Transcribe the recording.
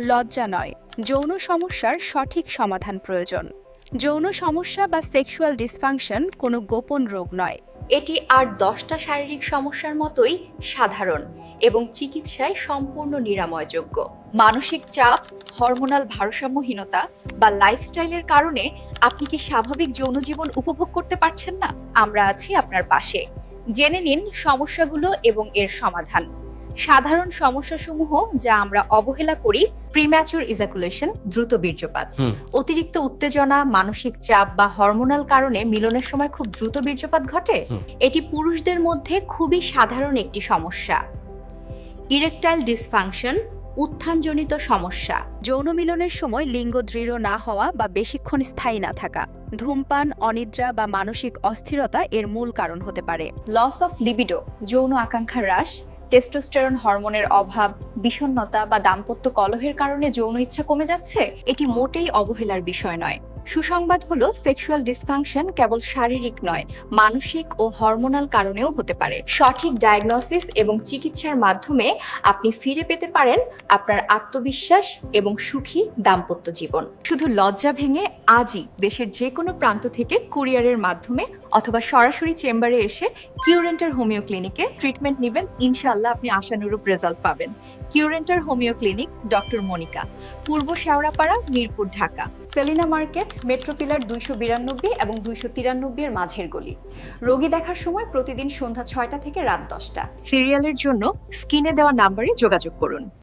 লজ্জা নয়। যৌন সমস্যার সঠিক সমাধান প্রয়োজন। যৌন সমস্যা বা সেক্সুয়াল ডিসফাংশন কোনো গোপন রোগ নয়। এটি আর দশটা শারীরিক সমস্যার মতোই সাধারণ এবং চিকিৎসায় সম্পূর্ণ নিরাময়যোগ্য। মানসিক চাপ, হরমোনাল ভারসাম্যহীনতা বা লাইফস্টাইলের কারণে আপনি কি স্বাভাবিক যৌন জীবন উপভোগ করতে পারছেন না? আমরা আছি আপনার পাশে। জেনে নিন সমস্যাগুলো এবং এর সমাধান। সাধারণ সমস্যাসমূহ যা আমরা অবহেলা করি প্রিম্যাচুর ইজাকুলেশন দ্রুত বীর্যপাত। অতিরিক্ত উত্তেজনা মানসিক চাপ বা হরমোনাল কারণে মিলনের সময় খুব দ্রুত বীর্যপাত ঘটে। এটি পুরুষদের মধ্যে খুবই সাধারণ একটি সমস্যা। ইরেকটাইল ডিসফাংশন উত্থানজনিত সমস্যা। যৌন মিলনের সময় লিঙ্গ দৃঢ় না হওয়া বা বেশিক্ষণ স্থায়ী না থাকা। ধূমপান অনিদ্রা বা মানসিক অস্থিরতা এর মূল কারণ হতে পারে। লস অফ লিবিডো যৌন আকাঙ্ক্ষা হ্রাস টেস্টোস্টেরন হরমোনের অভাব বিষণ্নতা বা দাম্পত্য কলহের কারণে যৌন ইচ্ছা কমে যাচ্ছে, এটি মোটেই অবহেলার বিষয় নয়। সুসংবাদ হলো সেক্সুয়াল ডিসফাংশন কেবল শারীরিক নয়, মানসিক ও হরমোনাল কারণেও হতে পারে। সঠিক ডায়াগনোসিস এবং চিকিৎসার মাধ্যমে আপনি ফিরে পেতে পারেন আপনার আত্মবিশ্বাস এবং সুখী দাম্পত্য জীবন। শুধু লজ্জা ভেঙে আজই দেশের যে কোনো প্রান্ত থেকে কুরিয়ারের মাধ্যমে অথবা সরাসরি চেম্বারে এসে কিউরেন্টার হোমিও ক্লিনিকে ট্রিটমেন্ট নেবেন। ইনশাল্লাহ আপনি আশানুরূপ রেজাল্ট পাবেন। Curenter homeo clinic doctor Monika, পূর্ব Shewrapara Mirpur, Dhaka. Selina market metro pillar দুইশো বিরানব্বই এবং দুইশো তিরানব্বই এর মাঝের গলি। রোগী দেখার সময় প্রতিদিন সন্ধ্যা ছয়টা থেকে রাত দশটা। সিরিয়ালের জন্য স্কিনে দেওয়া নাম্বারে যোগাযোগ করুন।